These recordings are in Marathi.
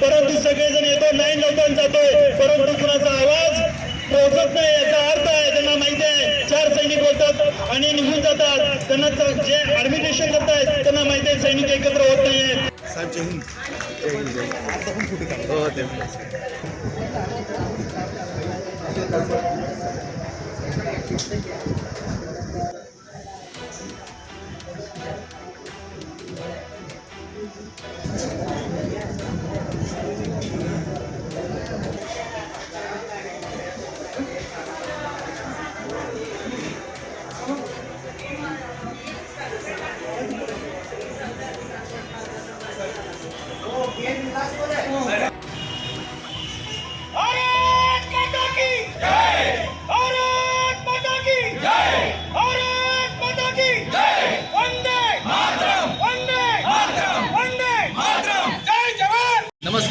परंतु सगळेजण येतो नाही लावतो जातोय. परंतु कुणाचा आवाज पोहोचत नाही याचा अर्थ आहे त्यांना माहिती आहे चार सैनिक बोलतात आणि निघून जातात. त्यांना च- जे ऍडमिटेशन करतायत त्यांना माहिती आहे सैनिक एकत्र होत नाहीये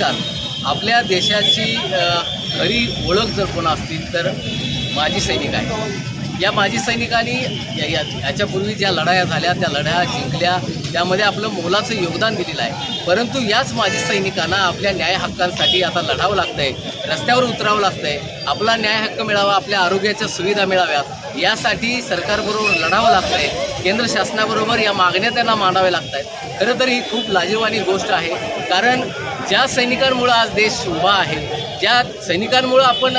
नमस्कार. आपल्या देशाची खरी ओळख जर कोण असतील तर माजी सैनिक आहे या माजी सैनिकांनी या या- याच्यापूर्वी ज्या लढाया झाल्या त्या लढाया जिंकल्या त्यामध्ये आपलं मोलाचं योगदान दिलेलं आहे. परंतु याच माजी सैनिकांना आपल्या न्याय हक्कांसाठी आता लढावं लागतंय रस्त्यावर उतरावं लागतं आहे आपला न्याय हक्क मिळावा आपल्या आरोग्याच्या सुविधा मिळाव्यात. यासाठी सरकारबरोबर लढावं लागतंय. केंद्र शासनाबरोबर या मागण्या त्यांना मांडाव्या लागत आहेत खरं तर ही खूप लाजीवानी गोष्ट आहे. कारण ज्या सैनिकांमुळं आज देश उभा आहे ज्या सैनिकांमुळं आपण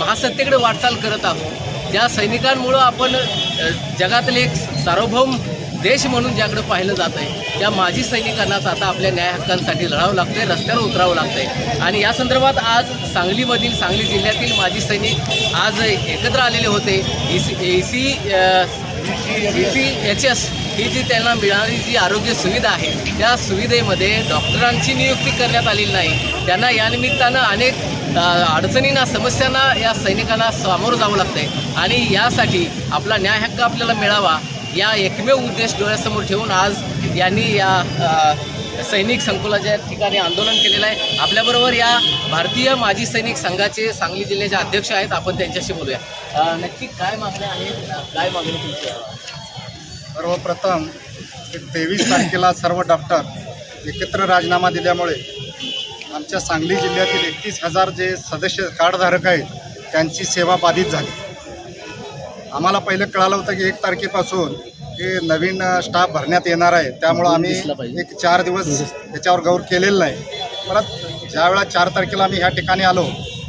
महासत्तेकडे वाटचाल करत आहोत ज्या सैनिकांमुळं आपण जगातले एक सार्वभौम देश म्हणून ज्याकडे पाहिलं जात आहे त्या माजी सैनिकांनाच आता आपल्या न्याय हक्कांसाठी लढावं लागतंय रस्त्यावर उतरावं लागतंय. आणि या संदर्भात आज सांगलीमधील सांगली जिल्ह्यातील माजी सैनिक आज एकत्र आलेले होते. E C A C E C H S ही जी त्यांना मिळणारी जी आरोग्य सुविधा आहे त्या सुविधेमध्ये डॉक्टरांची नियुक्ती करण्यात आलेली नाही. त्यांना या निमित्तानं अनेक अडचणींना समस्यांना या सैनिकांना सामोरं जावं लागतंय. आणि यासाठी आपला न्याय हक्क आपल्याला मिळावा या एकमेव उद्देश डोळ्यासमोर ठेवून आज यांनी या सैनिक संकुलाच्या ठिकाणी आंदोलन केलेलं आहे. आपल्याबरोबर या भारतीय माजी सैनिक संघाचे सांगली जिल्ह्याचे अध्यक्ष आहेत. आपण त्यांच्याशी बोलूया. नक्की काय मागण्या आहेत? काय मागणी तुमची सर्वप्रथम तेवीस तारखेला सर्व डॉक्टर एकत्र राजीनामा दिल्यामुळे आमच्या सांगली जिल्ह्यातील एकतीस हजार जे सदस्य कार्डधारक आहेत त्यांची सेवा बाधित झाली. आम्हाला पहिलं कळालं होतं की एक तारखेपासून हे नवीन स्टाफ भरण्यात येणार आहे. त्यामुळं आम्ही. एक चार दिवस त्याच्यावर गौर केलेलं नाही. परत ज्यावेळा चार तारखेला आम्ही ह्या ठिकाणी आलो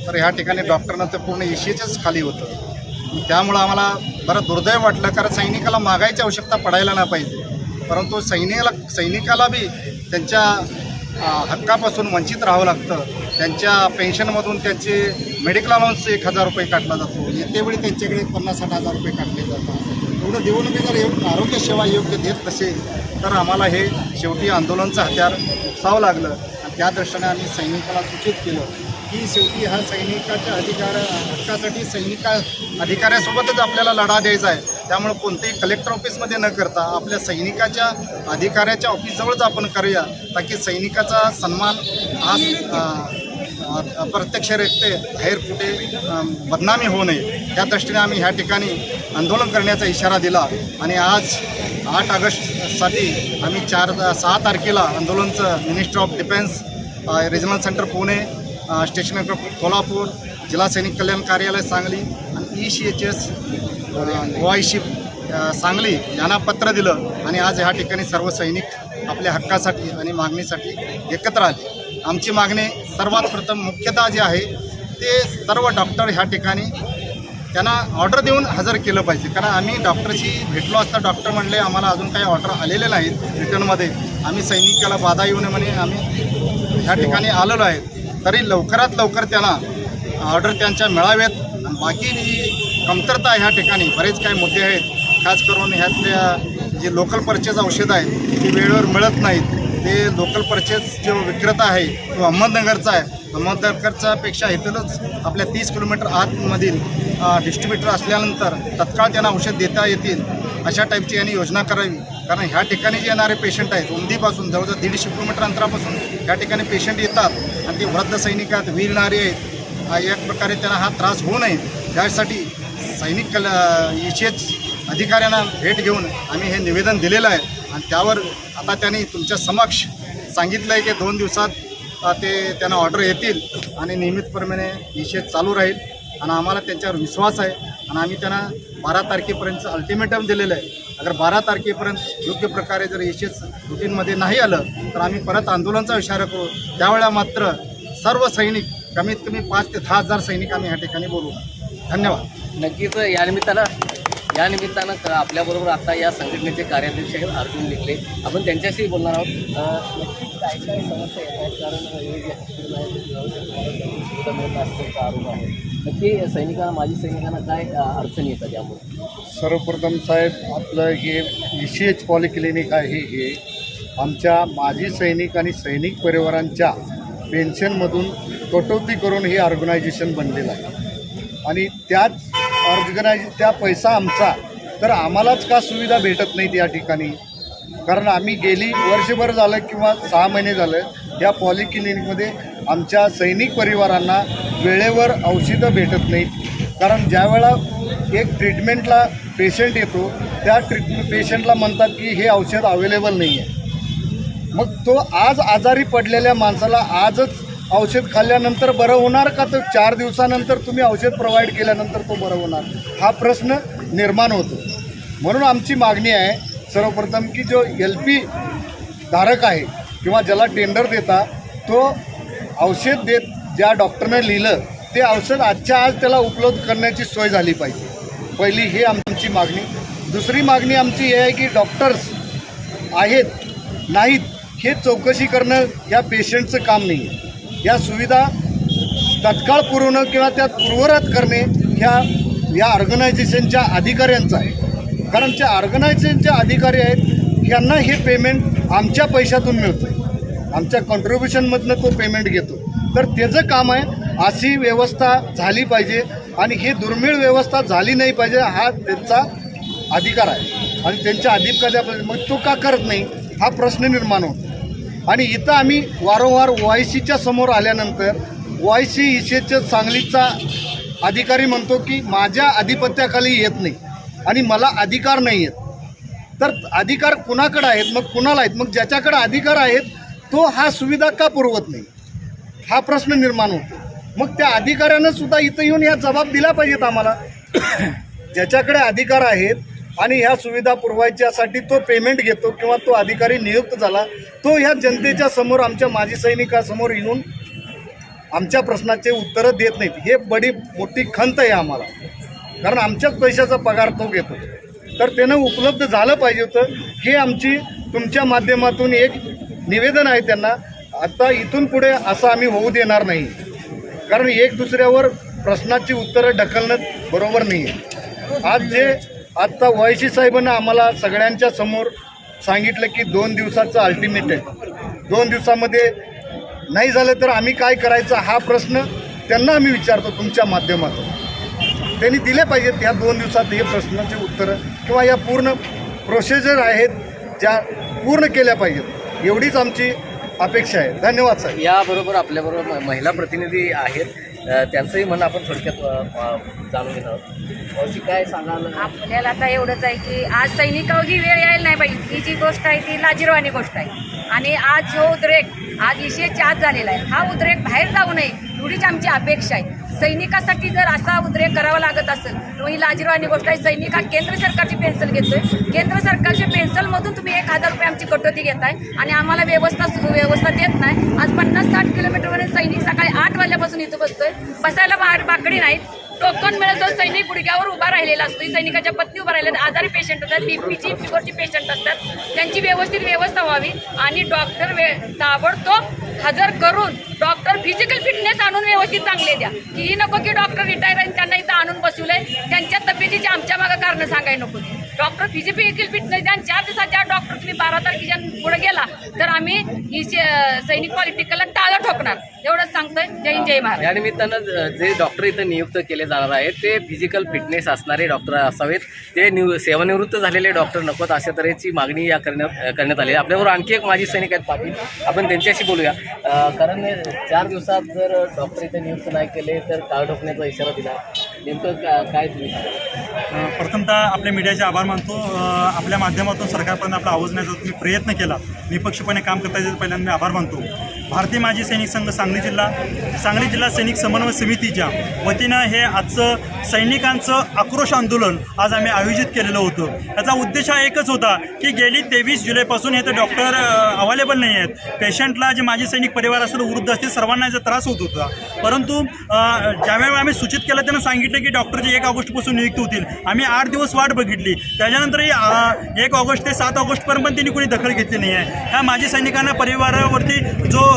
तर ह्या ठिकाणी डॉक्टरनं तर पूर्ण एशीचंच खाली होतं. त्यामुळं आम्हाला बरं दुर्दैव वाटलं कारण सैनिकाला मागायची आवश्यकता पडायला नाही पाहिजे. परंतु सैनिकाला सैनिकाला बी त्यांच्या हक्कापासून वंचित राहावं लागतं. त्यांच्या पेन्शनमधून त्यांचे मेडिकल अलाउन्स एक हजार रुपये काढला जातो. येतेवेळी त्यांच्याकडे पन्नास साठ हजार रुपये काढले जातात. एवढं देऊन मी जर एवढं आरोग्य सेवा योग्य देत नसेल तर आम्हाला हे शेवटी आंदोलनचं हत्यार उपसावं लागलं. आणि त्या दृष्टीने आम्ही सैनिकाला सूचित केलं. की शेवटी हा सैनिकाच्या अधिकार हक्कासाठी सैनिका अधिकाऱ्यासोबतच आपल्याला लढा द्यायचा आहे. त्यामुळे कोणतेही कलेक्टर ऑफिसमध्ये न करता आपल्या सैनिकाच्या अधिकाऱ्याच्या ऑफिसजवळच आपण करूया ताकी सैनिकाचा सन्मान हा प्रत्यक्षरित्या बाहेर कुठे बदनामी होऊ नये. त्या दृष्टीने आम्ही ह्या ठिकाणी आंदोलन करण्याचा इशारा दिला आणि आज आठ ऑगस्टसाठी आम्ही चार सहा तारखेला आंदोलनचं minister of defence regional centre Pune station Kolhapur जिल्हा सैनिक कल्याण कार्यालय सांगली आणि E C H S O Sangli यांना पत्र दिलं आणि आज ह्या ठिकाणी सर्व सैनिक आपल्या हक्कासाठी आणि मागणीसाठी एकत्र आले. आमची मागणी सर्वात प्रथम मुख्यतः जे आहे ते सर्व डॉक्टर ह्या ठिकाणी त्यांना ऑर्डर देऊन हजर केलं पाहिजे. कारण आम्ही डॉक्टरशी भेटलो असता डॉक्टर म्हणले आम्हाला अजून काही ऑर्डर आलेले नाहीत रिटर्नमध्ये आम्ही सैनिकाला बाधा येऊ नये म्हणे आम्ही ह्या ठिकाणी आलेलो आहे. तरी लवकरात लवकर त्यांना ऑर्डर त्यांच्या मिळाव्यात बाकी जी कमतरता आहे ह्या ठिकाणी बरेच काही मुद्दे आहेत. खास करून ह्यातल्या जे लोकल परचेज औषधं आहेत ती वेळेवर मिळत नाहीत. ते लोकल परचेस जो विक्रेता आहे तो अहमदनगरचा आहे. अहमदनगरचा पेक्षा इथूनच आपल्या तीस किलोमीटर आतमधील डिस्ट्रीब्युटर असल्यानंतर तत्काळ त्यांना औषध देता येतील अशा टाईपची यांनी योजना करावी. कारण ह्या ठिकाणी जे येणारे पेशंट आहेत उंदीपासून जवळजवळ दीडशे किलोमीटर अंतरापासून ह्या ठिकाणी पेशंट येतात. आणि ते वृद्ध सैनिकात आहेत. आहेत एक प्रकारे त्यांना हा त्रास होऊ नये. त्यासाठी सैनिक कल एच अधिकाऱ्यांना भेट घेऊन आम्ही हे निवेदन दिलेलं आहे. आणि त्यावर आता त्यांनी तुमच्या समक्ष सांगितलं आहे की दोन दिवसात ते त्यांना ऑर्डर येतील आणि नियमितप्रमाणे विषय चालू राहील. आणि आम्हाला त्यांच्यावर विश्वास आहे. आणि आम्ही त्यांना बारा तारखेपर्यंत अल्टिमेटम दिलेलं आहे. अगर बारा तारखेपर्यंत योग्य प्रकारे जर यशेच रुटीनमध्ये नाही आलं तर आम्ही परत आंदोलनाचा इशारा करू. त्यावेळेला मात्र सर्व सैनिक कमीत कमी पाच ते दहा हजार सैनिक आम्ही ह्या ठिकाणी बोलू. धन्यवाद. नक्कीच या निमित्तानं या निमित्तानं आपल्याबरोबर आता या संघटनेचे कार्याध्यक्ष आहेत अर्जुन निकले. आपण त्यांच्याशी बोलणार आहोत. नक्कीच काय काय समस्या येत आहेत? कारण हे हॉस्पिटल आहे आरोप आहे नक्की सैनिकांना माजी सैनिकांना काय अडचणी येतात यामुळे? सर्वप्रथम साहेब आपलं हे ई सी एच पॉलिक्लिनिक आहे हे. आमच्या माजी सैनिक आणि सैनिक परिवारांच्या पेन्शनमधून कटौती करून हे ऑर्गनायझेशन बनलेलं आहे. आणि त्याच ऑर्गनायझ त्या पैसा आमचा. तर आम्हालाच का सुविधा भेटत नाहीत या ठिकाणी? कारण आम्ही गेली वर्षभर झालं किंवा सहा महिने झालं या पॉलिक्लिनिकमध्ये आमच्या सैनिक परिवारांना वेळेवर औषधं भेटत नाहीत. कारण ज्यावेळा एक ट्रीटमेंटला पेशंट येतो त्या ट्रीटमेंट पेशंटला म्हणतात की हे औषध अवेलेबल नाही आहे मग तो आज आजारी पडलेल्या माणसाला आजच औषध खाल्ल्यानंतर बरं होणार का? तर चार दिवसानंतर तुम्ही औषध प्रोव्हाइड केल्यानंतर तो बरं होणार. हा प्रश्न निर्माण होतो. म्हणून आमची मागणी आहे सर्वप्रथम की जो एल पी धारक आहे किंवा ज्याला टेंडर देता तो औषध देत ज्या डॉक्टरनं लिहिलं ते औषध आजच्या आज त्याला उपलब्ध करण्याची सोय झाली पाहिजे. पहिली ही आमची मागणी. दुसरी मागणी आमची हे आहे की डॉक्टर्स आहेत नाहीत हे चौकशी करणं या पेशंटचं काम नाही आहे. या सुविधा तत्काळ पुरवणं किंवा त्यात पूर्वरत करणे ह्या या ऑर्गनायझेशनच्या अधिकाऱ्यांचं आहे. कारण जे ऑर्गनायझेशनचे अधिकारी आहेत यांना हे पेमेंट आमच्या पैशातून मिळतं आहे आमच्या कॉन्ट्रीब्युशनमधनं तो पेमेंट घेतो. तर त्याचं काम आहे अशी व्यवस्था झाली पाहिजे आणि ही दुर्मिळ व्यवस्था झाली नाही पाहिजे हा त्यांचा अधिकार आहे. आणि त्यांच्या अधिकाऱ्या मग तो का करत नाही? हा प्रश्न निर्माण होतो. आणि इथं आम्ही वारंवार वाय सीच्या समोर आल्यानंतर वाय सी इशेच्या सांगलीचा अधिकारी म्हणतो की माझ्या अधिपत्याखाली येत नाही आणि मला अधिकार नाही आहेत तर अधिकार कुणाकडे आहेत? मग कुणाला आहेत? मग ज्याच्याकडे अधिकार आहेत तो हा सुविधा का पुरवत नाही? हा प्रश्न निर्माण होतो. मग त्या अधिकाऱ्यानं सुद्धा इथं येऊन या जबाब दिला पाहिजेत आम्हाला. ज्याच्याकडे अधिकार आहेत आणि ह्या सुविधा पुरवायच्यासाठी तो पेमेंट घेतो किंवा तो अधिकारी नियुक्त झाला तो ह्या जनतेच्या समोर आमच्या माजी सैनिकासमोर येऊन आमच्या प्रश्नाचे उत्तरं देत नाहीत. हे बडी मोठी खंत आहे आम्हाला. कारण आमच्याच पैशाचा पगार तो घेतो. तर त्यानं उपलब्ध झालं पाहिजे होतं. हे आमची तुमच्या माध्यमातून एक निवेदन आहे त्यांना आता इथून पुढे असं आम्ही होऊ देणार नाही. कारण एक दुसऱ्यावर प्रश्नाची उत्तरं ढकलणं बरोबर नाही. आहे आज जे आत्ता वयशी साहेबांना आम्हाला सगळ्यांच्या समोर सांगितलं की दोन दिवसाचं अल्टिमेट आहे. दोन दिवसामध्ये नाही झालं तर आम्ही काय करायचं हा प्रश्न त्यांना आम्ही विचारतो तुमच्या माध्यमातून. त्यांनी दिले पाहिजेत या दोन दिवसात हे प्रश्नाचे उत्तरं किंवा या पूर्ण प्रोसिजर आहेत ज्या पूर्ण केल्या पाहिजेत. एवढीच आमची अपेक्षा आहे. धन्यवाद साहेब याबरोबर आपल्याबरोबर म- महिला प्रतिनिधी आहेत. त्यांचंही म्हणणं आपण थोडक्यात जाणून घेणार आहोत. मावशी, काय सांगाल? आपल्याला आता एवढंच आहे की आज सैनिकावर ही वेळ यायला नाही पाहिजे. ही जी गोष्ट आहे ती लाजिरवाणी गोष्ट आहे. आणि आज जो उद्रेक आज विषयाच्या आत झालेला आहे हा उद्रेक बाहेर जाऊ नये एवढीच आमची अपेक्षा आहे. सैनिकासाठी जर असा उद्रेक करावा लागत असेल तर ही लाजिरवाणी गोष्ट आहे. सैनिक हा केंद्र सरकारची पेन्शन घेतोय. केंद्र सरकारच्या पेन्शनमधून तुम्ही एक हजार रुपये आमची कटोती घेताय आणि आम्हाला व्यवस्था व्यवस्था देत नाही. आज पन्नास साठ किलोमीटरवरून सैनिक सकाळी आठ वाजल्यापासून इथं बसतोय. बसायला बाहेर बाकडी नाहीत. टोकन मिळत. सैनिक गुडघ्यावर उभा राहिलेला असतो. सैनिकाच्या पत्नी उभा राहिल्या आजारी पेशंट असतात बीपीची शुगरची पेशंट असतात. त्यांची व्यवस्थित व्यवस्था व्हावी आणि डॉक्टर वे ताबडतोब हजर करून डॉक्टर फिजिकल फिटनेस आणून व्यवस्थित चांगले द्या. की ही नको की डॉक्टर रिटायर आणि त्यांना इथं आणून बसवलंय. त्यांच्या तब्येतीची आमच्या मागं कारण सांगायला नको. डॉक्टर फिजिकल फिटनेस द्या चार दिवसाच्या डॉक्टर तुम्ही बारा तारखेच्या पुढे गेला तर आम्ही ही सैनिक पॉलिटिकलला टाळं ठोकणार. एवढंच सांगतोय. जय जय महाराज या निमित्तानं जे डॉक्टर इथं नियुक्त केले जाणार आहेत ते फिजिकल फिटनेस असणारे डॉक्टर असावेत. ते निव सेवानिवृत्त झालेले डॉक्टर नकोत अशा तऱ्हेची मागणी या करण्यात करण्यात आली आहे. आणखी एक माजी सैनिक आहेत पाटील. आपण त्यांच्याशी बोलूया. कारण चार दिवसात जर डॉक्टर इथे नियुक्त नाही केले तर काळ ठोकण्याचा इशारा दिला. नेमकं का काय तुम्ही प्रथमतः आपल्या मीडियाचे आभार मानतो. आपल्या माध्यमातून सरकारपर्यंत आपला आवाज नेण्याचा तुम्ही प्रयत्न केला. निपक्षपणे काम करता येईल पहिल्यांदा मी आभार मानतो. भारतीय माजी सैनिक संघ सांगली जिल्हा सांगली जिल्हा सैनिक समन्वय समितीच्या वतीनं हे आजचं सैनिकांचं आक्रोश आंदोलन आज आम्ही आयोजित केलेलं होतं. याचा उद्देश हा एकच होता की गेली तेवीस जुलैपासून हे तर डॉक्टर अवेलेबल नाही आहेत. पेशंटला जे माजी सैनिक परिवार असेल वृद्ध असतील सर्वांना याचा त्रास होत होता. परंतु ज्यावेळेला आम्ही सूचित केलं त्यांना सांगितलं की डॉक्टरचे एक ऑगस्टपासून नियुक्त होतील. आम्ही आठ दिवस वाट बघितली. त्याच्यानंतरही एक ऑगस्ट ते सात ऑगस्टपर्यंत पण त्यांनी कोणी दखल घेतली नाही आहे. ह्या माजी सैनिकांना परिवारावरती जो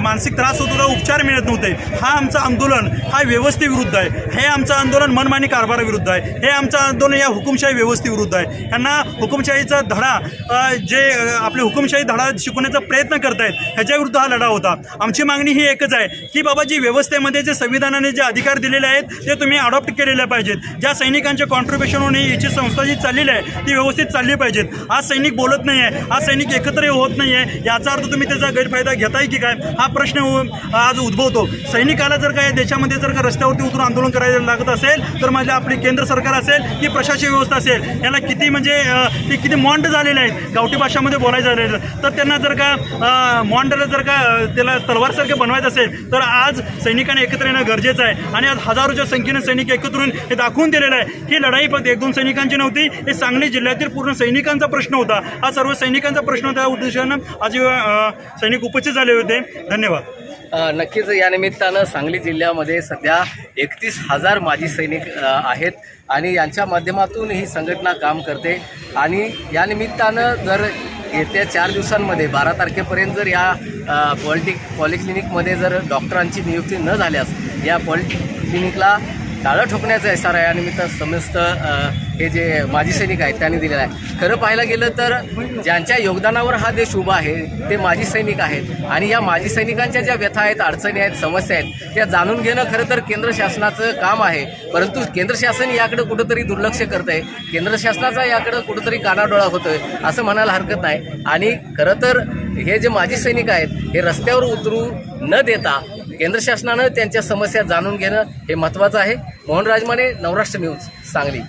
मानसिक त्रास होतो होता उपचार मिळत नव्हते. हा आमचं आंदोलन हा व्यवस्थेविरुद्ध आहे. हे आमचं आंदोलन मनमानी कारभाराविरुद्ध आहे. हे आमचं आंदोलन या हुकुमशाही व्यवस्थेविरुद्ध आहे. ह्यांना हुकुमशाहीचा धडा जे आपले हुकुमशाही धडा शिकवण्याचा प्रयत्न करतायत ह्याच्याविरुद्ध हा लढा होता. आमची मागणी ही एकच आहे की बाबा जी व्यवस्थेमध्ये जे संविधानाने जे अधिकार दिलेले आहेत ते तुम्ही अडॉप्ट केलेल्या पाहिजेत. ज्या सैनिकांचे कॉन्ट्रीब्युशन होणे याची संस्था जी चाललेली आहे ती व्यवस्थित चालली पाहिजेत. आज सैनिक बोलत नाही आहे आज सैनिक एकत्र होत नाही आहे याचा अर्थ तुम्ही त्याचा गैरफायदा घेताय की काय? हा प्रश्न आज उद्भवतो. सैनिकाला जर काय देशामध्ये जर का रस्त्यावरती उतरून आंदोलन करायला लागत असेल तर माझ्या आपली केंद्र सरकार असेल की प्रशासकीय व्यवस्था असेल याला किती म्हणजे ते किती मॉन्ड झालेले आहेत. गावठी भाषामध्ये बोलायचं झालेलं तर त्यांना जर का मॉन्डला जर का त्याला तलवारसारखं बनवायचं असेल तर आज सैनिकांना एकत्र येणं गरजेचं आहे. आणि आज हजारोच्या संख्येनं सैनिक एकत्र येऊन हे दाखवून दिलेलं आहे. ही लढाई फक्त एक दोन सैनिकांची नव्हती हे सांगली जिल्ह्यातील पूर्ण सैनिकांचा प्रश्न होता. हा सर्व सैनिकांचा प्रश्न होता. या उद्देशानं आज सैनिक उपस्थित झाले होते. धन्यवाद. नक्कीच या निमित्तानं सांगली जिल्ह्यामध्ये सध्या एकतीस हजार माजी सैनिक आहेत आणि यांच्या माध्यमातून ही संघटना काम करते. आणि या निमित्तानं जर येत्या चार दिवसांमध्ये बारा तारखेपर्यंत जर या पॉलिटिक पॉलिक्लिनिकमध्ये जर डॉक्टरांची नियुक्ती न झाल्यास या पॉलिक्लिनिकला टाळं ठोकण्याचा इशारा या निमित्त समस्त हे जे माजी सैनिक आहेत त्यांनी दिलेलं आहे. खरं पाहायला गेलं तर ज्यांच्या योगदानावर हा देश उभा आहे ते माजी सैनिक आहेत. आणि या माजी सैनिकांच्या ज्या व्यथा आहेत अडचणी आहेत समस्या आहेत त्या जाणून घेणं खरं तर केंद्र शासनाचं काम आहे. परंतु केंद्र शासन याकडे कुठंतरी दुर्लक्ष करत आहे केंद्र शासनाचा याकडं कुठंतरी कानाडोळा होतोय असं म्हणायला हरकत नाही. आणि खरं तर हे जे माजी सैनिक आहेत हे रस्त्यावर उतरू न देता केंद्र शासनानं त्यांच्या समस्या जाणून घेणं हे महत्त्वाचं आहे. मोहन राजमाने नवराष्ट्र न्यूज सांगली.